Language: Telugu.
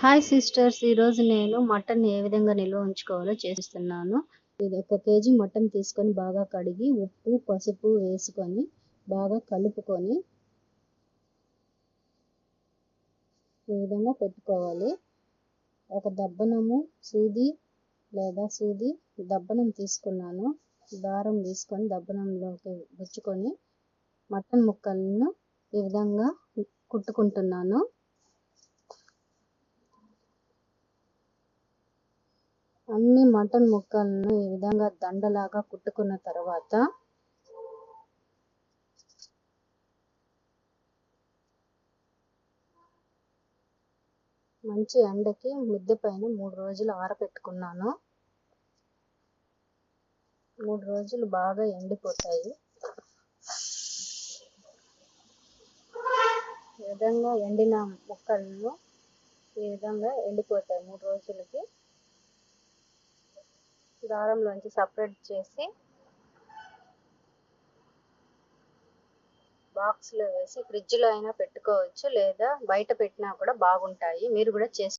హాయ్ సిస్టర్స్ ఈరోజు నేను మటన్ ఏ విధంగా నిల్వ ఉంచుకోవాలో చేస్తున్నాను. ఇది ఒక కేజీ మటన్ తీసుకొని బాగా కడిగి ఉప్పు పసుపు వేసుకొని బాగా కలుపుకొని ఈ విధంగా పెట్టుకోవాలి. ఒక దబ్బనము సూది లేదా సూది దబ్బనం తీసుకున్నాను. దారం తీసుకొని దబ్బనంలోకి గుచ్చుకొని మటన్ ముక్కలను ఈ విధంగా కుట్టుకుంటున్నాను. అన్ని మటన్ ముక్కలను ఈ విధంగా దండలాగా కుట్టుకున్న తర్వాత మంచి ఎండకి మిద్దె పైన మూడు రోజులు ఆరబెట్టుకున్నాను మూడు రోజులు బాగా ఎండిపోతాయి. ఈ విధంగా ఎండిన ముక్కలను ఈ విధంగా ఎండిపోతాయి మూడు రోజులకి. దారంలోంచి సపరేట్ చేసి బాక్స్లో వేసి ఫ్రిడ్జ్లో అయినా పెట్టుకోవచ్చు లేదా బయట పెట్టినా కూడా బాగుంటాయి. మీరు కూడా చేసి